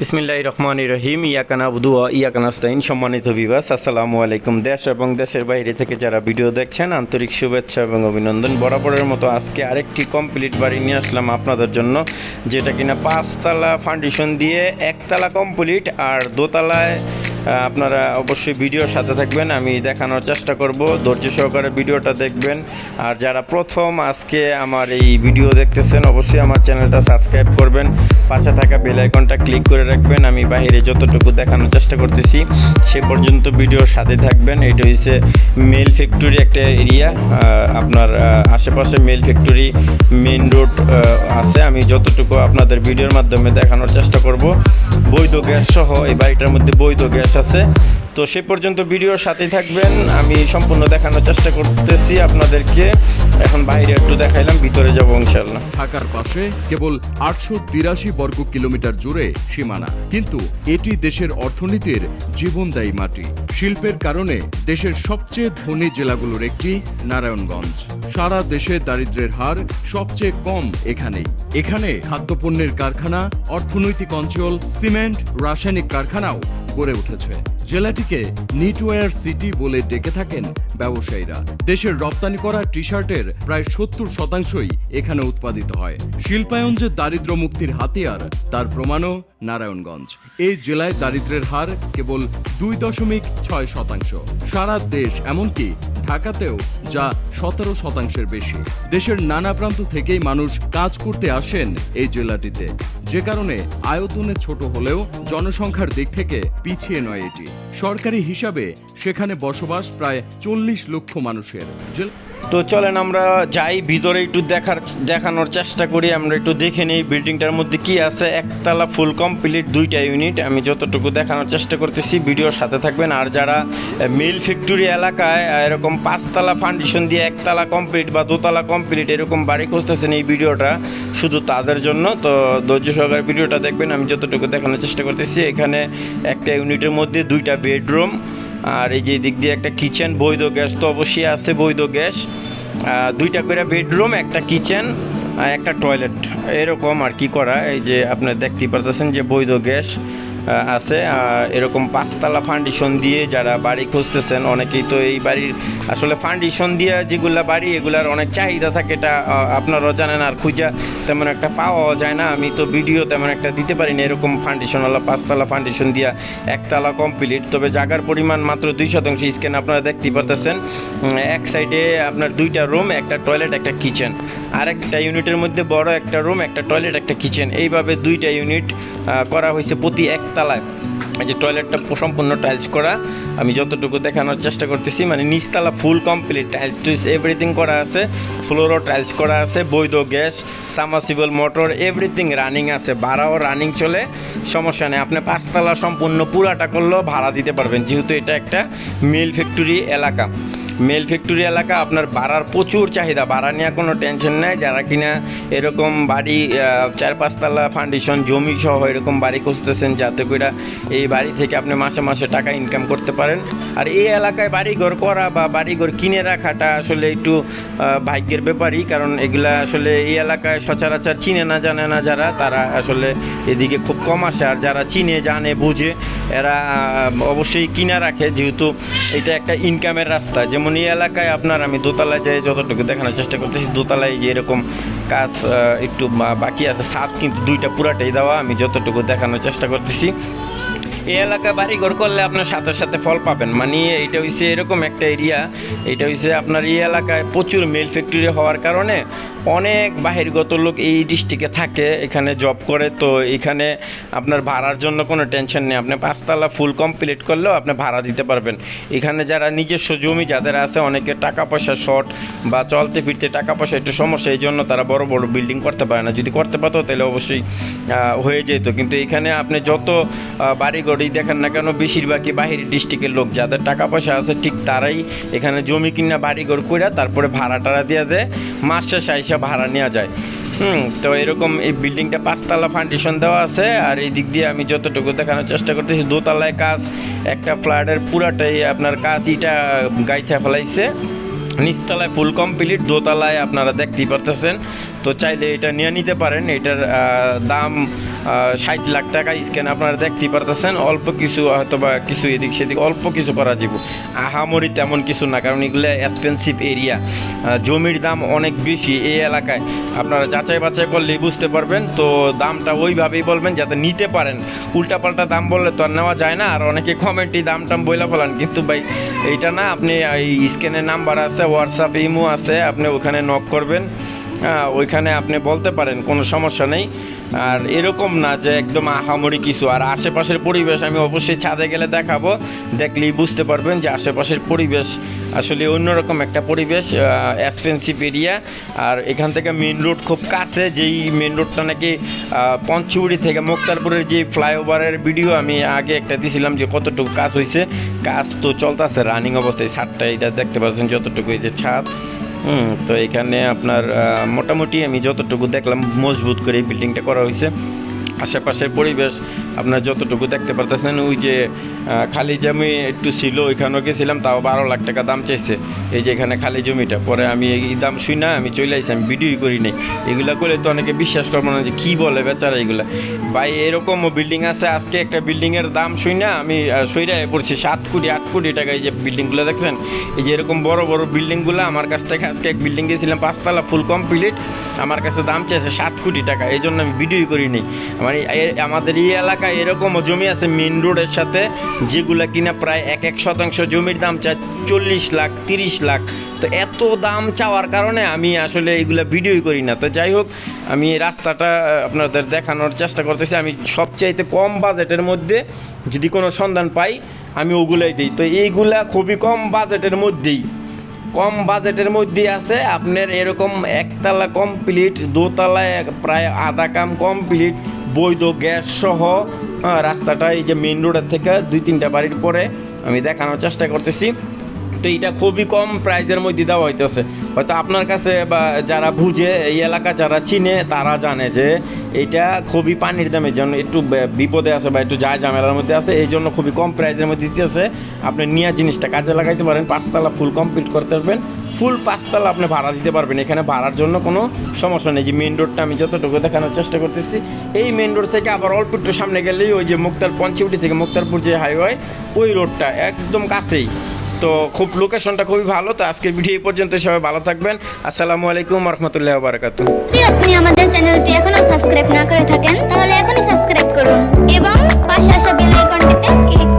বিসমিল্লাহ রহমান রহিম ইয়াকানা বুধু ইয়াকানাস্তাইন সম্মানিত বিবাস আসসালামু আলাইকুম। দেশ এবং দেশের বাইরে থেকে যারা ভিডিও দেখছেন, আন্তরিক শুভেচ্ছা এবং অভিনন্দন। বরাবরের মতো আজকে আরেকটি কমপ্লিট বাড়ি নিয়ে আসলাম আপনাদের জন্য, যেটা কিনা পাঁচতলা ফাউন্ডেশন দিয়ে একতলা কমপ্লিট আর দোতলায় আপনারা অবশ্যই ভিডিওর সাথে থাকবেন, আমি দেখানোর চেষ্টা করব। ধৈর্য সহকারে ভিডিওটা দেখবেন। আর যারা প্রথম আজকে আমার এই ভিডিও দেখতেছেন, অবশ্যই আমার চ্যানেলটা সাবস্ক্রাইব করবেন। পাশে থাকা বেল আইকনটা ক্লিক করে রাখবেন। আমি বাইরে যতটুকু দেখানোর চেষ্টা করতেছি, সে পর্যন্ত ভিডিওর সাথে থাকবেন। এটা হচ্ছে মেল ফ্যাক্টরি একটা এরিয়া। আপনার আশেপাশে মেল ফ্যাক্টরি মেন রোড আছে। আমি যতটুকু আপনাদের ভিডিওর মাধ্যমে দেখানোর চেষ্টা করব। বৈধ গ্যাস সহ এই বাড়িটার মধ্যে বৈধ গ্যাস আছে। তো সে পর্যন্ত ভিডিওর সাথেই থাকবেন। আমি সম্পূর্ণ দেখানোর চেষ্টা করতেছি আপনাদেরকে। এখন বাইরে একটু দেখাইলাম, ভিতরে যাব ইনশাল্লাহ ঢাকার পাশে কেবল আটশো তিরাশি বর্গ কিলোমিটার জুড়ে সীমানা। কিন্তু এটি দেশের অর্থনীতির জীবনদায়ী মাটি। শিল্পের কারণে দেশের সবচেয়ে ধনী জেলাগুলোর একটি নারায়ণগঞ্জ। সারা দেশে দারিদ্র্যের হার সবচেয়ে কম এখানেই। এখানে খাদ্যপণ্যের কারখানা, অর্থনৈতিক অঞ্চল, সিমেন্ট, রাসায়নিক কারখানাও গড়ে উঠেছে। জেলাটিকে নিটওয়্যার সিটি বলে ডেকে থাকেন ব্যবসায়ীরা। দেশের রপ্তানি করা টি শার্টের প্রায় সত্তর শতাংশই এখানে উৎপাদিত হয়। শিল্পায়ন যে দারিদ্র মুক্তির হাতিয়ার, তার প্রমাণও নারায়ণগঞ্জ। এই জেলায় দারিদ্র্যের হার কেবল দুই দশমিক ছয় শতাংশ। সারা দেশ এমনকি ঢাকাতেও যা সতেরো শতাংশের বেশি। দেশের নানা প্রান্ত থেকেই মানুষ কাজ করতে আসেন এই জেলাটিতে। যে কারণে আয়তনে ছোট হলেও জনসংখ্যার দিক থেকে পিছিয়ে নয় এটি। সরকারি হিসাবে সেখানে বসবাস প্রায় চল্লিশ লক্ষ মানুষের। তো চলেন আমরা যাই, ভিতরে একটু দেখার, দেখানোর চেষ্টা করি, আমরা একটু দেখে নিই বিল্ডিংটার মধ্যে কি আছে। একতলা ফুল কমপ্লিট, দুইটা ইউনিট, আমি যতটুকু দেখানোর চেষ্টা করতেছি, ভিডিওর সাথে থাকবেন। আর যারা মিল ফ্যাক্টরি এলাকায় এরকম পাঁচতলা ফাউন্ডেশন দিয়ে একতলা কমপ্লিট বা দোতলা কমপ্লিট এরকম বাড়ি খুঁজতেছেন এই ভিডিওটা শুধু তাদের জন্য। তো ধৈর্য সহকারে ভিডিওটা দেখবেন, আমি যতটুকু দেখানোর চেষ্টা করতেছি। এখানে একটা ইউনিটের মধ্যে দুইটা বেডরুম, আর এই যে দিক দিয়ে একটা কিচেন, বৈধ গ্যাস তো অবশ্যই আছে, বৈধ গ্যাস। দুইটা করে বেডরুম, একটা কিচেন একটা টয়লেট। এরকম আর কি করা, এই যে আপনার দেখতেই পারতেছেন যে বৈধ গ্যাস। আছে। এরকম পাঁচতলা ফাউন্ডেশন দিয়ে যারা বাড়ি খুঁজতেছেন, অনেকেই তো এই বাড়ির আসলে ফাউন্ডেশন দিয়ে যেগুলা বাড়ি, এগুলার অনেক চাহিদা থাকে এটা আপনারাও জানেন, আর খুঁজা তেমন একটা পাওয়া যায় না। আমি তো ভিডিও তেমন একটা দিতে পারি না এরকম ফাউন্ডেশনওয়ালা পাঁচতলা ফাউন্ডেশন দিয়া একতলা কমপ্লিট তবে জায়গার পরিমাণ মাত্র দুই শতাংশ স্ক্যান আপনারা দেখতেই পারতেছেন। এক সাইডে আপনার দুইটা রুম একটা টয়লেট একটা কিচেন আর একটা ইউনিটের মধ্যে বড় একটা রুম একটা টয়লেট একটা কিচেন এইভাবে দুইটা ইউনিট করা হয়েছে প্রতি একতলায় এই যে টয়লেটটা সম্পূর্ণ টাইলস করা, আমি যতটুকু দেখানোর চেষ্টা করতেছি মানে নিচতলা ফুল কমপ্লিট টাইলস টুইলস এভরিথিং করা আছে ফ্লোরও টাইলস করা আছে, বৈধ gas submersible motor everything running আছে, ভাড়াও রানিং চলে, সমস্যা নেই। আপনি পাঁচতলা সম্পূর্ণ পুরাটা করলেও ভাড়া দিতে পারবেন, যেহেতু এটা একটা মিল ফ্যাক্টরি এলাকা। মেল ফ্যাক্টরি এলাকা আপনার ভাড়ার প্রচুর চাহিদা। ভাড়া নিয়ে কোনো টেনশন নেই, যারা কিনা এরকম বাড়ি চার পাঁচতলা ফাউন্ডেশন জমি সহ এরকম বাড়ি খুঁজতেছেন, যাতে করে এই বাড়ি থেকে আপনি মাসে মাসে টাকা ইনকাম করতে পারেন। আর এই এলাকায় বাড়িঘর করা বা বাড়িঘর কিনে রাখাটা আসলে একটু ভাগ্যের ব্যাপারই, কারণ এগুলা আসলে এই এলাকায় সচরাচর চিনে না, জানে না যারা, তারা আসলে এদিকে খুব কম আসে আর যারা চিনে, জানে, বুঝে, এরা অবশ্যই কিনা রাখে, যেহেতু এটা একটা ইনকামের রাস্তা। যেমন এই এলাকায় আপনার, আমি দোতলায় যাই, যতটুকু দেখানোর চেষ্টা করতেছি, দোতলায় যে এরকম কাজ একটু বাকি আছে। সাত কিন্তু দুইটা পুরাটাই দেওয়া, আমি যতটুকু দেখানোর চেষ্টা করতেছি। এই এলাকায় বাড়ি ঘর করলে আপনার সাথে সাথে ফল পাবেন। মানে এইটা হচ্ছে এরকম একটা এরিয়া। এটা হচ্ছে আপনার এই এলাকায় প্রচুর মেল ফ্যাক্টরি হওয়ার কারণে অনেক বাহিরগত লোক এই ডিস্ট্রিক্টে থাকে এখানে জব করে। তো এখানে আপনার ভাড়ার জন্য কোনো টেনশন নেই। আপনি পাঁচতলা ফুল কমপ্লিট করলেও আপনি ভাড়া দিতে পারবেন। এখানে যারা নিজস্ব জমি যাদের আছে অনেকে টাকা পয়সা শর্ট বা চলতে ফিরতে টাকা পয়সা একটু সমস্যা এই জন্য তারা বড় বড় বিল্ডিং করতে পারে না। যদি করতে পারতো তাহলে অবশ্যই হয়ে যেত। কিন্তু এখানে আপনি যত আহ, বাড়িঘরই দেখেন না কেন, বেশিরভাগই বাহির ডিস্ট্রিক্টের লোক। যাদের টাকা পয়সা আছে, ঠিক তারাই এখানে জমি কিনা, বাড়িঘর করে তারপরে ভাড়া টাড়া দিয়ে দেয়, মাস শেষে ভাড়া নেওয়া যায়। হুম, তো এরকম এই বিল্ডিংটা পাঁচতলা ফাউন্ডেশন দেওয়া আছে, আর এই দিক দিয়ে আমি যতটুকু দেখানোর চেষ্টা করতেছি, দোতলায় কাজ, একটা ফ্ল্যাটের পুরাটাই আপনার কাজ, ইটা গাইথা ফেলাইছে। নিচতলায় ফুল কমপ্লিট দোতলায় আপনারা দেখতেই পারতেছেন। তো চাইলে এটা নিয়ে নিতে পারেন, এটার দাম ষাট লাখ টাকা স্ক্যান আপনারা দেখতে পারতেছেন। অল্প কিছু হয়তো বা কিছু এদিক সেদিক অল্প কিছু করা যাব। আহামরি তেমন কিছু না, কারণ এগুলো এক্সপেন্সিভ এরিয়া জমির দাম অনেক বেশি এই এলাকায়। আপনারা যাচাই বাছাই করলেই বুঝতে পারবেন। তো দামটা ওইভাবেই বলবেন যাতে নিতে পারেন। উল্টাপাল্টা দাম বললে তো আর নেওয়া যায় না। আর অনেকে কমেন্টই দাম টাম বইলা ফেলান। কিন্তু ভাই, এইটা না, আপনি এই স্ক্যানের নাম্বার আছে হোয়াটসঅ্যাপ ইমো আছে, আপনি ওখানে নক করবেন। হ্যাঁ ওইখানে আপনি বলতে পারেন, কোনো সমস্যা নেই। আর এরকম না যে একদম আহামরি কিছু। আর আশেপাশের পরিবেশ আমি অবশ্যই ছাদে গেলে দেখাবো। দেখলেই বুঝতে পারবেন যে আশেপাশের পরিবেশ আসলে অন্যরকম একটা পরিবেশ এক্সপেন্সিভ এরিয়া আর এখান থেকে মেন রোড খুব কাছে যেই মেন রোডটা নাকি আহ, পঞ্চুবুড়ি থেকে মুক্তারপুরের যে ফ্লাইওভারের ভিডিও আমি আগে একটা দিছিলাম যে কতটুকু কাজ হয়েছে কাজ তো চলতেছে রানিং অবস্থায় ছাদটা এটা দেখতে পাচ্ছেন যতটুকু এই যে ছাদ। হুম, তো এখানে আপনার মোটামুটি আমি যতটুকু দেখলাম, মজবুত করে বিল্ডিংটা করা হয়েছে। আশেপাশের পরিবেশ আপনার যতটুকু দেখতে পারতেছেন, ওই যে খালি জমি একটু ছিল, ওইখানেও গেছিলাম, তাও বারো লাখ টাকা দাম চাইছে। এই যে এখানে খালি জমিটা, পরে আমি এই দাম শুই না, আমি চলে আসি আমি ভিডিওই করি নাই। এগুলা করলে তো অনেকে বিশ্বাস করব না যে কী বলে বেচারা এগুলা। ভাই, এরকমও বিল্ডিং আছে, আজকে একটা বিল্ডিংয়ের দাম শুই না, আমি সইরায় পড়ছি সাত কোটি, আট কোটি টাকা, এই যে বিল্ডিংগুলো দেখছেন? এই যে এরকম বড় বড় বিল্ডিংগুলো আমার কাছ থেকে আজকে এক বিল্ডিং গেছিলাম, পাঁচতলা ফুল কমপ্লিট আমার কাছে দাম চাইছে সাত কোটি টাকা, এই জন্য আমি ভিডিওই করি নি আমার আমাদের এই এলাকায় এরকমও জমি আছে মেন রোডের সাথে যেগুলা কিনা প্রায় এক এক শতাংশ জমির দাম চায় চল্লিশ লাখ, তিরিশ লাখ। তো এত দাম চাওয়ার কারণে আমি আসলে এগুলা ভিডিওই করি না। তো যাই হোক, আমি রাস্তাটা আপনাদের দেখানোর চেষ্টা করতেছি। আমি সবচাইতে কম বাজেটের মধ্যে যদি কোনো সন্ধান পাই, আমি ওগুলাই দিই। তো এইগুলা খুবই কম বাজেটের মধ্যেই কম বাজেটের মধ্যে আছে। আপনার এরকম একতলা কমপ্লিট দোতলায় প্রায় আধা কাম কমপ্লিট বৈধ গ্যাস সহ রাস্তাটা এই যে মেন রোডের থেকে দুই তিনটা বাড়ির পরে আমি দেখানোর চেষ্টা করতেছি। তো এটা খুবই কম প্রাইজের মধ্যে দেওয়া হইতেছে। হয়তো আপনার কাছে বা যারা বুঝে এই এলাকা যারা চিনে, তারা জানে যে এটা খুবই পানির দামের জন্য একটু বিপদে আছে বা একটু যায় ঝামেলার মধ্যে আছে, এই জন্য খুবই কম প্রাইজের মধ্যে দিতেছে। আপনি নিয়ে জিনিসটা কাজে লাগাইতে পারেন, পাঁচতলা ফুল কমপ্লিট করতে পারবেন। ফুল পাঁচতলা আপনি ভাড়া দিতে পারবেন, এখানে ভাড়ার জন্য কোনো সমস্যা নেই। যে মেন রোডটা আমি যতটুকু দেখানোর চেষ্টা করতেছি, এই মেন রোড থেকে আবার অল্প একটু সামনে গেলেই ওই যে মুক্তার পঞ্চবটি থেকে মুক্তারপুর যে হাইওয়ে ওই রোডটা একদম কাছেই। তো খুব লোকেশনটা খুবই ভালো, তো আজকের ভিডিও এই পর্যন্ত সবাই ভালো থাকবেন। আসসালামু আলাইকুম রহমতুল্লাহ বারাকাতু যদি আপনি আমাদের চ্যানেলটি এখনও সাবস্ক্রাইব না করে থাকেন, তাহলে এখনই সাবস্ক্রাইব করুন এবং পাশে আসা বেল আইকনটিতে ক্লিক